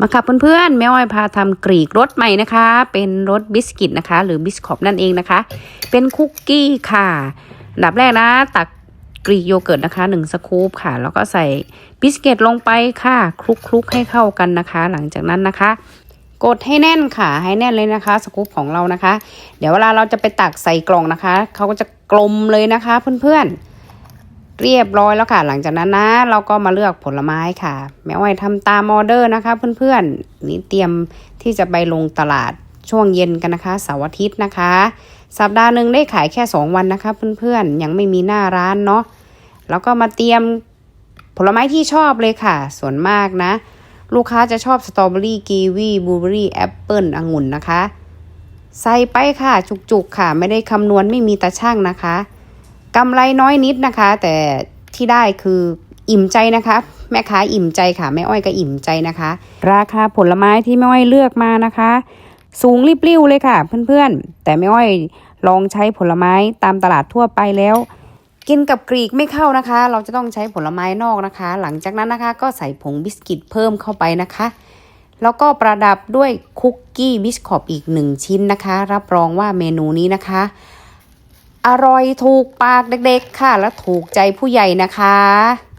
มาค่ะเพื่อนๆแม่อ้อยพาทำกรีกรสใหม่นะคะ เป็นรสบิสกิตนะคะ หรือบิสคอปนั่นเองนะคะ เป็นคุกกี้ค่ะอันดับแรกนะ ตักกรีกโยเกิร์ตนะคะหนึ่งสกู๊ปค่ะ แล้วก็ใส่บิสกิตลงไปค่ะคลุกคลุกๆให้เข้ากันนะคะ หลังจากนั้นนะคะ กดให้แน่นค่ะให้แน่นเลยนะคะสกู๊ปของเรานะคะ เดี๋ยวเวลาเราจะไปตักใส่กล่องนะคะเขาก็จะกลมเลยนะคะเพื่อนๆ เรียบร้อยแล้วค่ะ หลังจากนั้นนะ เราก็มาเลือกผลไม้ค่ะ แม่อ้อยทำตามออเดอร์นะคะ เพื่อนๆนี่เตรียมที่จะไปลงตลาดช่วงเย็นกันนะคะเสาร์อาทิตย์นะคะ สัปดาห์หนึ่งได้ขายแค่ 2 วันนะคะ เพื่อนๆยังไม่มีหน้าร้านเนาะแล้วก็มาเตรียมผลไม้ที่ชอบเลยค่ะ ส่วนมากนะ ลูกค้าจะชอบสตรอเบอรี่กีวีบลูเบอรี่แอปเปิลองุ่นนะคะ ใส่ไปค่ะจุกๆค่ะ ไม่ได้คำนวณไม่มีตาช่างนะคะ กำไรน้อยนิดนะคะ แต่ที่ได้คืออิ่มใจนะคะ แม่ค้าอิ่มใจค่ะแม่อ้อยก็อิ่มใจนะคะ ราคาผลไม้ที่แม่อ้อยเลือกมานะคะ สูงริบลิ่วเลยค่ะ เพื่อนๆ แต่แม่อ้อยลองใช้ผลไม้ตามตลาดทั่วไปแล้ว กินกับกรีกไม่เข้านะคะ เราจะต้องใช้ผลไม้นอกนะคะ หลังจากนั้นนะคะก็ใส่ผงบิสกิตเพิ่มเข้าไปนะคะ แล้วก็ประดับด้วยคุกกี้บิสคอปอีกหนึ่งชิ้นนะคะ รับรองว่าเมนูนี้นะคะ อร่อยถูกปากเด็กๆค่ะ และถูกใจผู้ใหญ่นะคะ